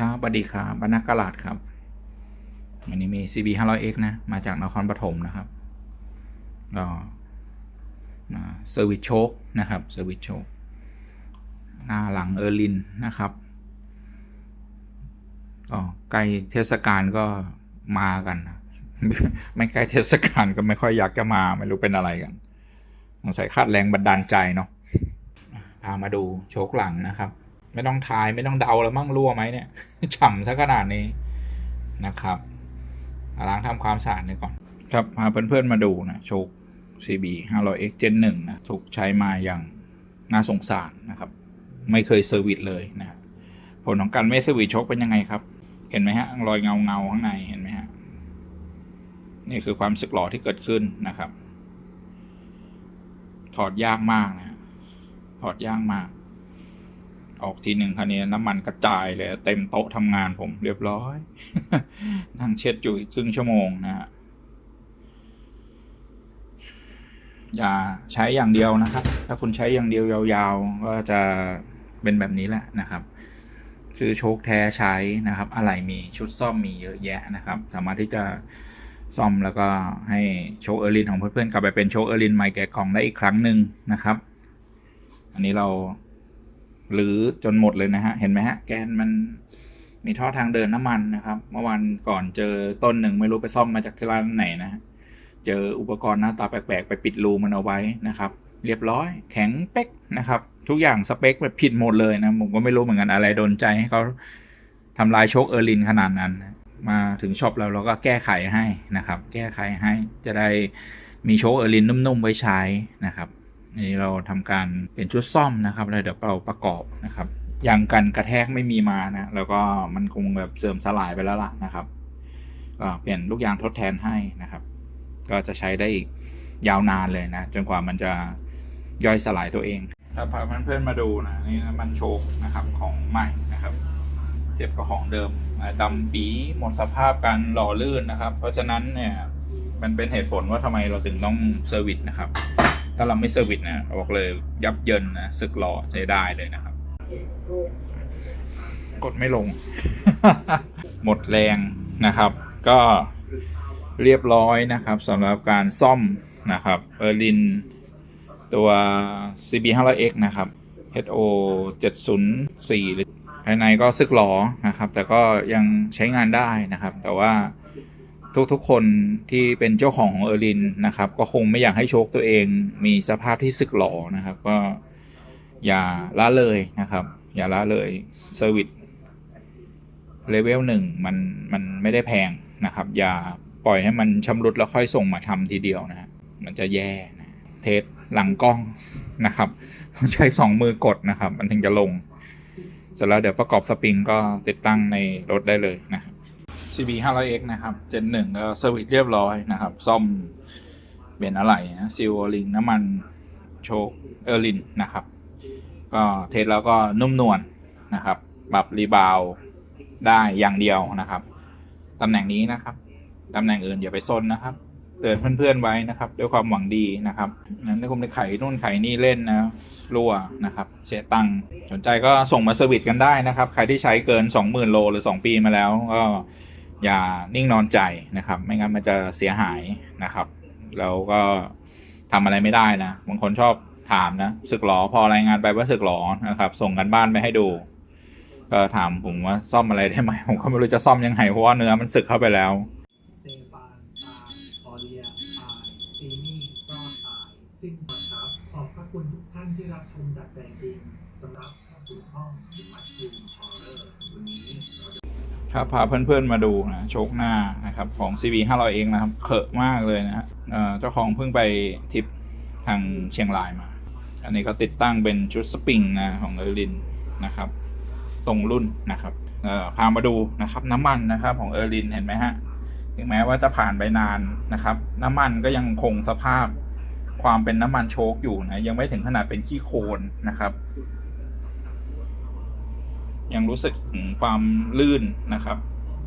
ครับสวัสดีครับบรรณกลาดครับวันนี้มี CB 500X นะ มาจากนครปฐมนะครับก็เซอร์วิสโชคนะครับเซอร์วิสโชคหน้าหลังเออร์ลินนะครับก็ใกล้เทศกาลก็มากันนะไม่ใกล้เทศกาลก็ไม่ค่อยอยากจะมาไม่รู้เป็นอะไรกันสงสัยคาดแรงบันดาลใจเนาะพามาดูโชคหลังนะครับ ไม่ต้องทายไม่ต้องเดาแล้วมั่งรั่วไหมเนี่ยฉ่ำซะขนาดนี้นะครับล้างทำความสะอาดเลยก่อน ครับพาเพื่อนๆมาดูนะโชค CB 500X Gen 1นะถูกใช้มาอย่างน่าสงสารนะครับ ไม่เคยเซอร์วิสเลยนะผลของการไม่เซอร์วิสโชคเป็นยังไงครับ เห็นไหมฮะรอยเงาเงาข้างในเห็นไหมฮะนี่คือความสึกหรอที่เกิดขึ้นนะครับ ถอดยากมากนะถอดยากมาก ออกทีหนึ่งคันนี้น้ำมันกระจายเลย เต็มโต๊ะทำงานผมเรียบร้อย นั่งเช็ดอยู่อีกครึ่งชั่วโมงนะฮะอย่าใช้อย่างเดียวนะครับ ถ้าคุณใช้อย่างเดียวยาวๆ ก็จะเป็นแบบนี้แหละนะครับซื้อโชคแท้ใช้นะครับ อะไรมีชุดซ่อมมีเยอะแยะนะครับ สามารถที่จะซ่อมแล้วก็ให้โชคเออร์ลินของเพื่อนๆกลับไปเป็นโชคเออร์ลินใหม่แกะกล่องได้อีกครั้งหนึ่งนะครับ อันนี้เรา หรือจนหมดเลยนะฮะ เห็นไหมฮะ แกนมันมีท่อทางเดินน้ำมันนะครับ เมื่อวันก่อนเจอต้นหนึ่งไม่รู้ไปซ่อมมาจากที่ร้านไหนนะเจออุปกรณ์หน้าตาแปลกๆ ไปปิดรูมันเอาไว้นะครับ เรียบร้อย แข็งเป๊กนะครับ ทุกอย่างสเปคแบบผิดหมดเลยนะ ผมก็ไม่รู้เหมือนกันอะไรโดนใจให้เขาทำลายโชคเออร์ลินขนาดนั้น มาถึงช็อปเราเราก็แก้ไขให้นะครับ แก้ไขให้จะได้มีโชคเออร์ลินนุ่มๆไว้ใช้นะครับ นี้เราทำการเปลี่ยนชุดซ่อมนะครับแล้วเดี๋ยวเราประกอบนะครับยางกันกระแทกไม่มีมานะแล้วก็มันคงแบบเสื่อมสลายไปแล้วล่ะนะครับก็เปลี่ยนลูกยางทดแทนให้นะครับ ก็จะใช้ได้อีกยาวนานเลยนะจนกว่ามันจะย่อยสลายตัวเองถ้าพาเพื่อนๆมาดูนะนี่มันโชคนะครับของใหม่นะครับเทียบกับของเดิมดำปีหมดสภาพการหล่อลื่นนะครับ เพราะฉะนั้นเนี่ยมันเป็นเหตุผลว่าทำไมเราถึงต้องเซอร์วิสนะครับ ถ้าเราไม่เซอร์วิสนะบอกเลยยับเยินนะสึกหล่อเสียดายเลยนะครับ กดไม่ลง หมดแรงนะครับ ก็เรียบร้อยนะครับสำหรับการซ่อมนะครับเออร์ลินตัว CB 500X นะครับ HO 704หรือภายในก็ซึกหลอนะครับ แต่ก็ยังใช้งานได้นะครับ แต่ว่า ทุกๆคนที่เป็นเจ้าของของเออรินนะครับ ก็คงไม่อยากให้โชคตัวเอง มีสภาพที่สึกหลอนะครับ ก็อย่าละเลยนะครับ อย่าละเลยเซอร์วิสเลเวลหนึ่งมันมันไม่ได้แพงนะครับ อย่าปล่อยให้มันชำรุดแล้วค่อยส่งมาทำทีเดียวนะฮะมันจะแย่นะเทสหลังกล้องนะครับต้องใช้สองมือกดนะครับ มันถึงจะลง เสร็จแล้วเดี๋ยวประกอบสปริงก็ติดตั้งในรถได้เลยนะครับ CB 500X นะครับ เจนหนึ่งก็เซอร์วิสเรียบร้อยนะครับ ซ่อมเปลี่ยนอะไหล่นะซิลลิงน้ำมันโชคเออร์ลินนะครับ ก็เทสแล้วก็นุ่มนวลนะครับ ปรับรีบาวได้อย่างเดียวนะครับตำแหน่งนี้นะครับตำแหน่งอื่นอย่าไปซนนะครับ เตือนเพื่อนๆไว้นะครับ ด้วยความหวังดีนะครับนั้นถ้าคุณไปไขนู่นไขนี่เล่นนะรั่วนะครับ เสียตังค์สนใจก็ส่งมาเซอร์วิสกันได้นะครับ ใครที่ใช้เกิน 20,000 โลหรือ 2 ปีมาแล้วก็ อย่านิ่งนอนใจนะครับ ไม่งั้นมันจะเสียหายนะครับ แล้วก็ทำอะไรไม่ได้นะบางคนชอบถามนะสึกหรอพอรายงานไปว่าสึกหรอนะครับ ส่งกันบ้านไปให้ดู ก็ถามผมว่าซ่อมอะไรได้ไหมผมก็ไม่รู้จะซ่อมยังไงเพราะว่าเนื้อมันสึกเข้าไปแล้วขอบพระคุณทุกท่านที่รับชมจากใจจริงสำหรับข้าสู่ช่อง ครับพาเพื่อนๆมาดูนะโชคหน้านะครับของ CB 500 เองนะครับเขอะมากเลยนะฮะเอ่อเจ้าของเพิ่งไปทริปทางเชียงรายมา อันนี้ก็ติดตั้งเป็นชุดสปริงนะของเออร์ลินนะครับ ตรงรุ่นนะครับเอ่อพามาดูนะครับน้ำมันนะครับของเออร์ลินเห็นไหมฮะถึงแม้ว่าจะผ่านไปนานนะครับ น้ำมันก็ยังคงสภาพความเป็นน้ำมันโชคอยู่นะยังไม่ถึงขนาดเป็นขี้โคลนนะครับ ยังรู้สึกถึงความลื่นนะครับ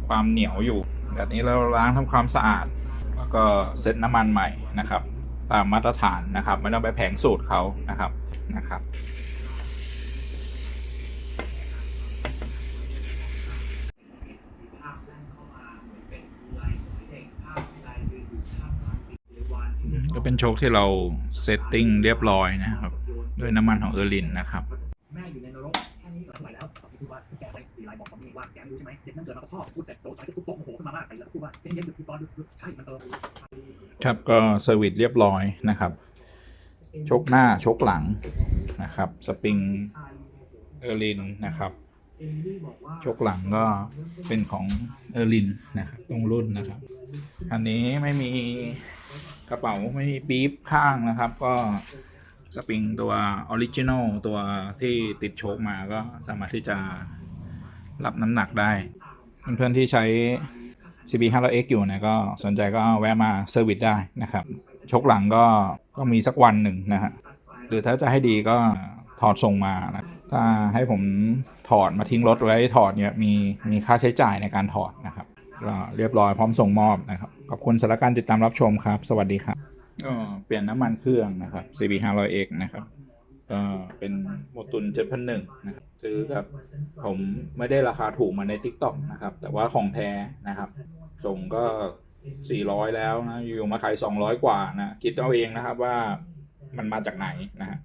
ความเหนียวอยู่ แบบนี้เราล้างทำความสะอาด แล้วก็เซ็ตน้ำมันใหม่นะครับ ตามมาตรฐานนะครับ ไม่ต้องไปแผงสูตรเขานะครับนะครับก็เป็นโชคที่เราเซตติ้งเรียบร้อยนะครับ ด้วยน้ำมันของเออร์ลินนะครับ พูดว่าแกไปตีไลน์บอกผมเองว่าแกรู้ใช่ไหมเด็กนั่งเดินมาก็พ่อพูดเสร็จโดนสายจะทุบโต๊ะโมโหขึ้นมามากไปแล้วพูดว่าเย็นๆหยุดพี่ปอนหยุดใช่มันเติมครับก็เซอร์วิสเรียบร้อยนะครับ ชกหน้าชกหลังนะครับ สปริงเออร์ลินนะครับชกหลังก็เป็นของเออร์ลินนะครับตรงรุ่นนะครับ อันนี้ไม่มีกระเป๋าไม่มีปี๊บข้างนะครับ ก็ สปริงตัวออริจินอลตัวที่ติดโชคมาก็สามารถที่จะรับน้ำหนักได้ เพื่อนๆที่ใช้ CB 5 0 0 X อยู่นะก็สนใจก็แวะมาเซอร์วิสได้นะครับชกหลังก็ต้องมีสักวันหนึ่งนะฮะหรือถ้าจะให้ดีก็ถอดส่งมานะถ้าให้ผมถอดมาทิ้งรถไว้ถอดเนี่ยมีมีค่าใช้จ่ายในการถอดนะครับก็เรียบร้อยพร้อมส่งมอบนะครับขอบคุณสำหรับการติดตามรับชมครับ สวัสดีครับ เปลี่ยนน้ำมันเครื่องนะครับ CB 5 0 0 X นะครับก็เป็นโมตุน7,001นะครับซื้อกับผมไม่ได้ราคาถูกมาใน TikTok นะครับ แต่ว่าของแท้นะครับ ส่งก็ 400 แล้วนะ อยู่มาขาย 200 กว่านะ คิดเอาเองนะครับว่ามันมาจากไหนนะฮะ